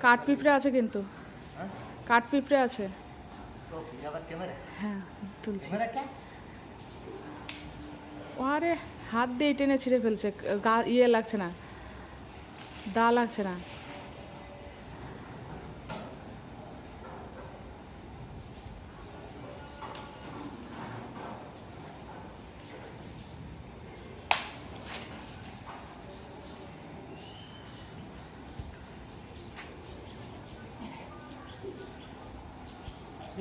কাঠ আছে কিন্তু। কাঠ আছে। হ্যাঁ তুলছি। আরে, হাত দিয়ে টেনে ছিঁড়ে ফেলছে। গা ইয়ে লাগছে না। দা লাগছে না।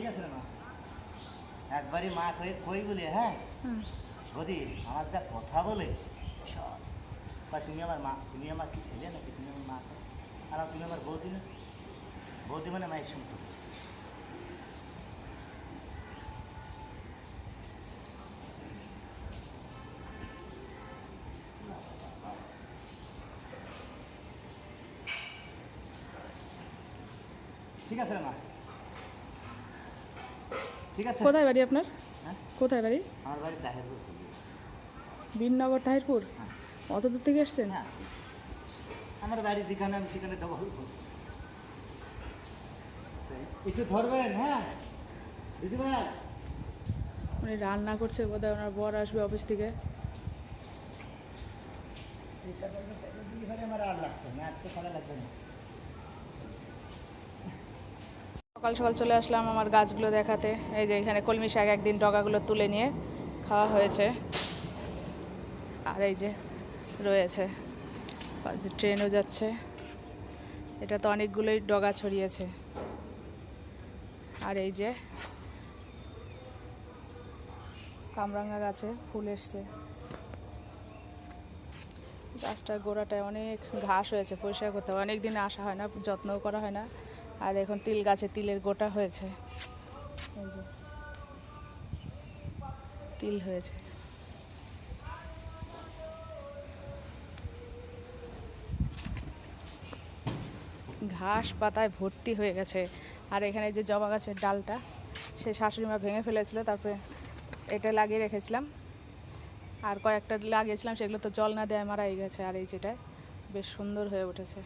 আছে না? একবারই মা কই কই বলে হ্যাঁ? হুম। আমার যা কথা বলে সব। বা তুমি আমার মা তুমি আমার কি ছেলে নাকি? তুমি আমার মা আর তুমি আমার বৌদি না? বৌদি মানে মায়ের শুনতো ঠিক আছে মা। ঠিক আছে? কোথায় বাড়ি আপনার? হ্যাঁ? কোথায় বাড়ি? আমার বাড়ি তাহেরপুর তাহিরপুর? হ্যাঁ। অত দূর থেকে এসছেন হ্যাঁ। আমার বাড়ি যেখানে আমি সেখানে একটু ধরবেন হ্যাঁ? দিদিভাই উনি রান্না করছে বোধহয় ওনার বর আসবে অফিস থেকে। আমার আর লাগতো না লাগবে না। সকাল সকাল চলে আসলাম আমার গাছগুলো দেখাতে। এই যে এখানে কলমি শাক একদিন ডগাগুলো তুলে নিয়ে খাওয়া হয়েছে। আর এই যে রয়েছে। ট্রেনও যাচ্ছে। এটা তো অনেকগুলোই ডগা ছড়িয়েছে। আর এই যে কামরাঙ্গা গাছে ফুল এসছে। গাছটার গোড়াটায় অনেক ঘাস হয়েছে, পরিষ্কার করতে হবে। অনেক দিন আসা হয় না, যত্নও করা হয় না। আর এখন তিল গাছে তিলের গোটা হয়েছে। তিল হয়েছে। ঘাস পাতায় ভর্তি হয়ে গেছে। আর এখানে যে জবা গাছের ডালটা, সে শাশুড়ি মা ভেঙে ফেলেছিল, তারপরে এটা লাগিয়ে রেখেছিলাম। আর কয়েকটা লাগিয়েছিলাম, সেগুলো তো জল না দেয় মারাই গেছে, আর এই যেটা বেশ সুন্দর হয়ে উঠেছে।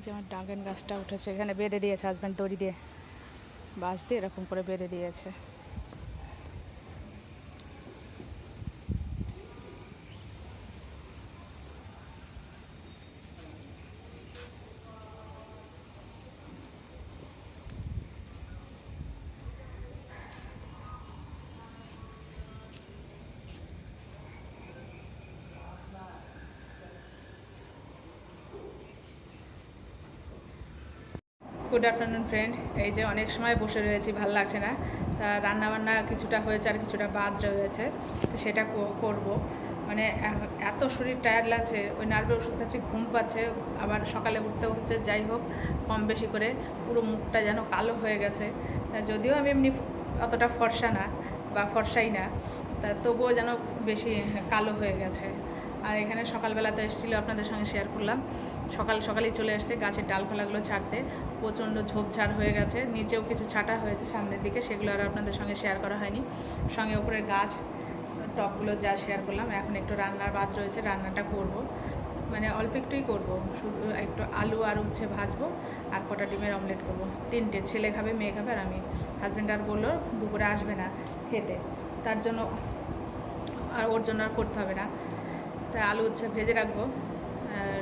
এই যে আমার ড্রাগন গাছটা উঠেছে, এখানে বেঁধে দিয়েছে হাজব্যান্ড দড়ি দিয়ে। বাঁশ দিয়ে এরকম করে বেঁধে দিয়েছে। গুড আফটারনুন ফ্রেন্ড এই যে অনেক সময় বসে রয়েছি, ভালো লাগছে না। তা রান্না বান্না কিছুটা হয়েছে আর কিছুটা বাদ রয়েছে, তো সেটা করব। মানে এত শরীর টায়ার্ড লাগছে, ওই নার্ভের ওষুধ খাচ্ছি, ঘুম পাচ্ছে, আবার সকালে উঠতে হচ্ছে, যাই হোক, কম বেশি করে, পুরো মুখটা যেন কালো হয়ে গেছে। যদিও আমি এমনি অতটা ফর্সা না, বা ফর্সাই না, তা তবুও যেন বেশি কালো হয়ে গেছে। আর এখানে সকালবেলা তো এসেছিল আপনাদের সঙ্গে শেয়ার করলাম। সকাল সকালেই চলে এসেছে গাছের ডাল ডালপালাগুলো ছাড়তে। প্রচণ্ড ঝোপঝাড় হয়ে গেছে, নিচেও কিছু ছাটা হয়েছে সামনের দিকে, সেগুলো আর আপনাদের সঙ্গে শেয়ার করা হয়নি। সঙ্গে উপরের গাছ, টপগুলো যা শেয়ার করলাম, এখন একটু রান্নার বাদ রয়েছে, রান্নাটা করব। মানে অল্প একটুই করব, শুধু একটু আলু আর উচ্ছে ভাজবো, আর কটা ডিমের অমলেট করব। তিনটে, ছেলে খাবে, মেয়ে খাবে, আর আমি। হাজব্যান্ড আর বলল, দুপুরে আসবে না খেতে। তার জন্য আর ওর জন্য আর করতে হবে না। তাই আলু, উচ্ছে ভেজে রাখব।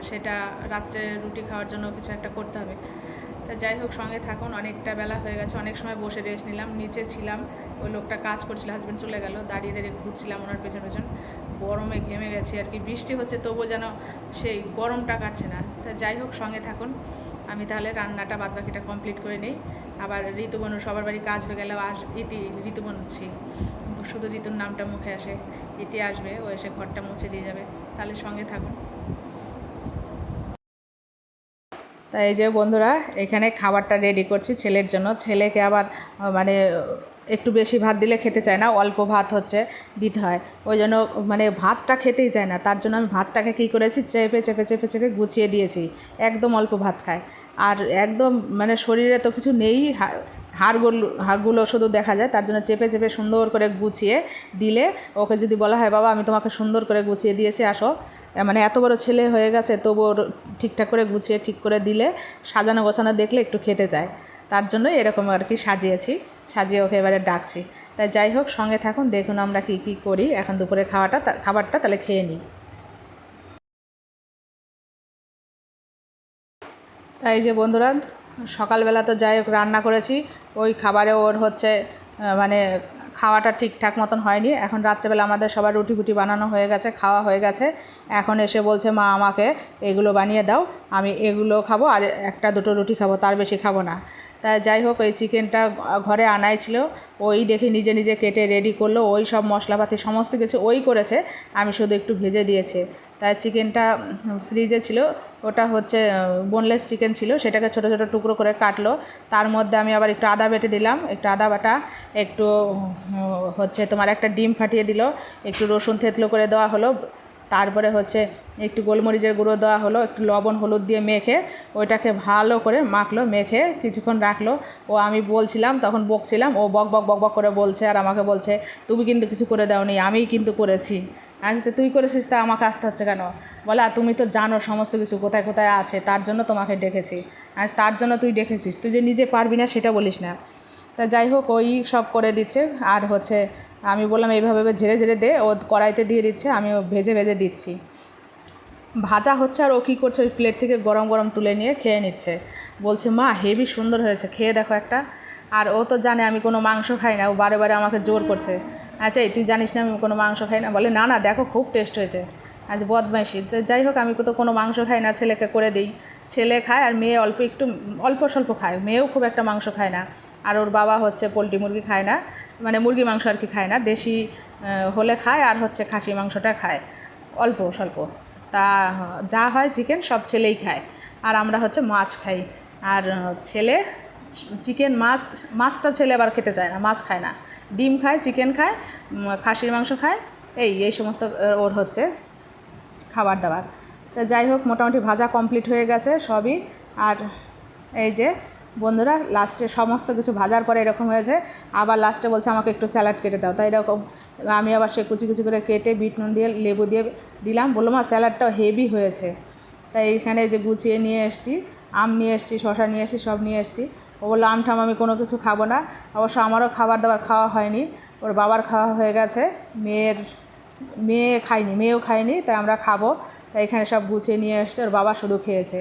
সেটা রাত্রে রুটি খাওয়ার জন্য কিছু একটা করতে হবে। তা যাই হোক, সঙ্গে থাকুন, অনেকটা বেলা হয়ে গেছে, অনেক সময় বসে রেস্ট নিলাম, নিচে ছিলাম ওই লোকটা কাজ করছিল হাজব্যান্ড চলে গেল, দাঁড়িয়ে দাঁড়িয়ে ঘুরছিলাম ওনার পেছন পেছন, গরমে ঘেমে গেছি আর কি, বৃষ্টি হচ্ছে তবুও যেন সেই গরমটা কাটছে না, তা যাই হোক, সঙ্গে থাকুন, আমি তাহলে রান্নাটা বাদবাকিটা কমপ্লিট করে নিই, আবার ঋতুবনু সবার বাড়ি কাজ হয়ে গেলেও আস, ইতি ঋতু বানাচ্ছি শুধু ঋতুর নামটা মুখে আসে, ইতি আসবে, ও এসে ঘরটা মুছে দিয়ে যাবে, তাহলে সঙ্গে থাকুন। এই যে বন্ধুরা, এখানে খাবারটা রেডি করছি ছেলের জন্য। ছেলেকে আবার মানে একটু বেশি ভাত দিলে খেতে চায় না, অল্প ভাত হচ্ছে দিতে হয়। ওই জন্য মানে ভাতটা খেতেই চায় না। তার জন্য আমি ভাতটাকে কী করেছি, চেপে চেপে চেপে চেপে গুছিয়ে দিয়েছি। একদম অল্প ভাত খায়। আর একদম মানে শরীরে তো কিছু নেই হাড়গুলো হাড়গুলো শুধু দেখা যায়, তার জন্য চেপে চেপে সুন্দর করে গুছিয়ে দিলে ওকে যদি বলা হয়, বাবা, আমি তোমাকে সুন্দর করে গুছিয়ে দিয়েছি, আসো। মানে এত বড় ছেলে হয়ে গেছে, তবু ওর ঠিকঠাক করে গুছিয়ে ঠিক করে দিলে সাজানো গোছানো দেখলে একটু খেতে চায় তার জন্য এরকম আর কি সাজিয়েছি, সাজিয়ে ওকে এবারে ডাকছি। তাই যাই হোক, সঙ্গে থাকুন, দেখুন আমরা কি কি করি। এখন দুপুরে খাওয়াটা খাবারটা তাহলে খেয়ে নিই। তাই যে বন্ধুরা সকালবেলা তো যাই হোক, রান্না করেছি। ওই খাবারে ওর হচ্ছে মানে খাওয়াটা ঠিকঠাক মতন হয়নি। এখন রাত্রেবেলা আমাদের সবার রুটি ফুটি বানানো হয়ে গেছে, খাওয়া হয়ে গেছে। এখন এসে বলছে, মা, আমাকে এগুলো বানিয়ে দাও, আমি এগুলো খাব আর একটা দুটো রুটি খাব, তার বেশি খাব না। তাই যাই হোক ওই চিকেনটা ঘরে আনাই ছিল। ওই দেখে নিজে নিজে কেটে রেডি করল। ওই সব মশলাপাতি সমস্ত কিছু ওই করেছে। আমি শুধু একটু ভেজে দিয়েছে। তাই চিকেনটা ফ্রিজে ছিল। ওটা হচ্ছে বোনলেস চিকেন ছিল। সেটাকে ছোটো ছোটো টুকরো করে কাটলো। তার মধ্যে আমি আবার একটু আদা বেটে দিলাম। একটু আদা বাটা, একটু হচ্ছে তোমার একটা ডিম ফাটিয়ে দিল। একটু রসুন থেতলো করে দেওয়া হলো। তারপরে হচ্ছে একটু গোলমরিচের গুঁড়ো দেওয়া হলো, একটু লবণ হলুদ দিয়ে মেখে ওইটাকে ভালো করে মাখলো, মেখে কিছুক্ষণ রাখল। ও আমি বলছিলাম, তখন বকছিলাম, ও বক বক বক বক করে বলছে আর আমাকে বলছে, তুমি কিন্তু কিছু করে দাওনি, আমিই কিন্তু করেছি। তো তুই করেছিস, তা আমাকে আসতে হচ্ছে কেন? বলে, আর তুমি তো জানো সমস্ত কিছু কোথায় কোথায় আছে, তার জন্য তোমাকে ডেকেছি। আজ তার জন্য তুই ডেকেছিস, তুই যে নিজে পারবি না সেটা বলিস না। তা যাই হোক, ওই সব করে দিচ্ছে। আর হচ্ছে আমি বললাম, এইভাবে ঝেড়ে ঝেড়ে দে, ও কড়াইতে দিয়ে দিচ্ছে আমি ভেজে ভেজে দিচ্ছি। ভাজা হচ্ছে আর ও কী করছে, ওই প্লেট থেকে গরম গরম তুলে নিয়ে খেয়ে নিচ্ছে। বলছে, মা, হেভি সুন্দর হয়েছে, খেয়ে দেখো একটা। আর ও তো জানে, আমি কোনো মাংস খাই না, ও বারে বারে আমাকে জোর করছে। আচ্ছা তুই জানিস না, আমি কোনো মাংস খাই না? বলে, না না, দেখো, খুব টেস্ট হয়েছে। আজ বদমাইশি। তো যাই হোক, আমি তো কোনো মাংস খাই না, ছেলেকে করে দিই। ছেলে খায় আর মেয়ে অল্প একটু, অল্প স্বল্প খায়। মেয়েও খুব একটা মাংস খায় না। আর ওর বাবা হচ্ছে পোলট্রি মুরগি খায় না। মানে মুরগি মাংস আর কি খায় না। দেশি হলে খায় আর হচ্ছে খাসি মাংসটা খায়। অল্প, স্বল্প। তা, যা হয় চিকেন সব ছেলেই খায়। আর আমরা হচ্ছে মাছ খাই। আর ছেলে চিকেন মাছ, মাছটা ছেলে আবার খেতে চায় না, মাছ খায় না। ডিম খায় চিকেন খায় খাসির মাংস খায়। এই এই সমস্ত, ওর হচ্ছে খাবার দাবার। তা যাই হোক, মোটামুটি ভাজা কমপ্লিট হয়ে গেছে সবই। আর এই যে বন্ধুরা লাস্টে সমস্ত কিছু ভাজার পরে এরকম হয়েছে। আবার লাস্টে বলছে আমাকে একটু স্যালাড কেটে দাও। তাই এরকম, আমি আবার সে কুচি কুচি করে কেটে বিট নুন দিয়ে, লেবু দিয়ে দিলাম। বললাম মা স্যালাডটাও হেভি হয়েছে। তাই এইখানে যে গুছিয়ে নিয়ে এসেছি, আম নিয়ে এসেছি শশা নিয়ে এসেছি, সব নিয়ে এসেছি। ও বলল, আম ঠাম আমি কোনো কিছু খাব না। অবশ্য আমারও খাবার দাবার খাওয়া হয়নি। ওর বাবার খাওয়া হয়ে গেছে। মেয়ের মেয়ে খায়নি মেয়েও খায়নি, তাই আমরা খাব। তাই এখানে সব গুছিয়ে নিয়ে এসছে, ওর বাবা শুধু খেয়েছে।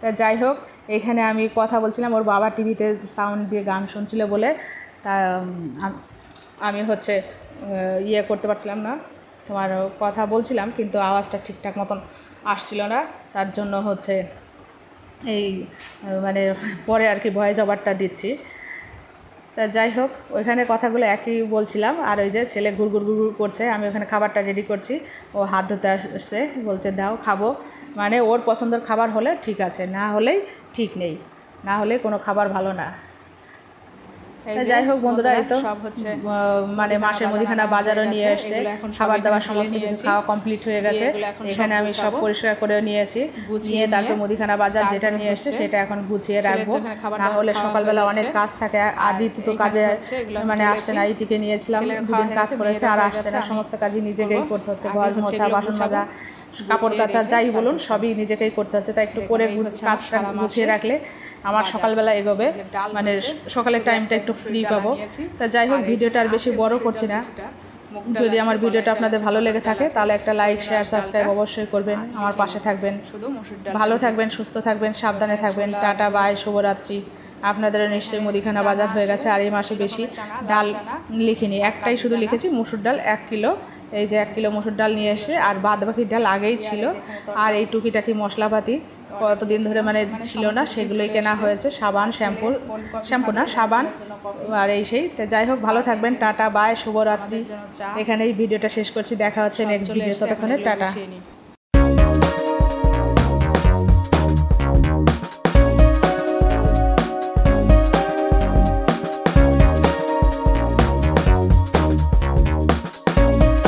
তা যাই হোক, এখানে আমি কথা বলছিলাম, ওর বাবা টিভিতে সাউন্ড দিয়ে গান শুনছিল বলে। তা আমি হচ্ছে ইয়ে করতে পারছিলাম না, তোমার কথা বলছিলাম, কিন্তু আওয়াজটা ঠিকঠাক মতন আসছিল না। তার জন্য হচ্ছে এই মানে পরে আর কি ভয়েস ওভারটা দিচ্ছি। তা যাই হোক, ওইখানে কথাগুলো একই বলছিলাম, আর ওই যে ছেলে ঘুরঘুর ঘুরঘুর করছে, আমি ওখানে খাবারটা রেডি করছি, ও হাত ধুতে আসছে, বলছে দাও খাব মানে ওর পছন্দের খাবার হলে ঠিক আছে, না হলেই ঠিক নেই, না হলে কোনো খাবার ভালো না। যাই হোক বন্ধুরা এই তো সব হচ্ছে মানে মাসের মুদিখানা বাজারও নিয়ে। এসছে এখন খাবার দাবার সমস্ত কিছু খাওয়া কমপ্লিট হয়ে গেছে এখানে আমি সব পরিষ্কার করে নিয়েছি গুছিয়ে নিয়ে তারপর মুদিখানা বাজার যেটা নিয়ে এসছে সেটা এখন গুছিয়ে রাখব না হলে সকালবেলা অনেক কাজ থাকে আর ঋতু তো কাজে মানে। আসছে না ইতিকে নিয়েছিলাম দুদিন কাজ করেছে আর আসছে না সমস্ত কাজই নিজেকেই করতে হচ্ছে ঘর মোছা বাসন। মাজা কাপড় কাচা যাই বলুন সবই নিজেকেই করতে হচ্ছে তাই একটু করে কাজটা গুছিয়ে রাখলে আমার সকালবেলা এগোবে মানে সকালের টাইমটা একটা একটু ফ্রি পাবো। তা যাই হোক ভিডিওটা আর বেশি বড় করছি না। যদি আমার ভিডিওটা আপনাদের ভালো লেগে থাকে তাহলে একটা লাইক শেয়ার সাবস্ক্রাইব অবশ্যই করবেন। আমার পাশে থাকবেন। ভালো থাকবেন সুস্থ থাকবেন সাবধানে থাকবেন। টাটা। বাই শুভরাত্রি। আপনাদেরও নিশ্চয়ই মুদিখানা বাজার হয়ে গেছে আর এই মাসে বেশি ডাল লিখিনি। একটাই শুধু লিখেছি মুসুর ডাল এক কিলো। এই যে এক কিলো মসুর ডাল নিয়ে এসে আর বাদ বাকি ডাল আগেই ছিল। আর এই টুকিটাকি মশলাপাতি। কতদিন ধরে মানে ছিল না সেগুলোই কেনা হয়েছে সাবান শ্যাম্পু শ্যাম্পু না সাবান আর এই সেই। তো যাই হোক ভালো থাকবেন টাটা বায় শুভরাত্রি। এখানে এই ভিডিওটা শেষ করছি দেখা হচ্ছে নেক্সট ভিডিও ততক্ষণে টাটা।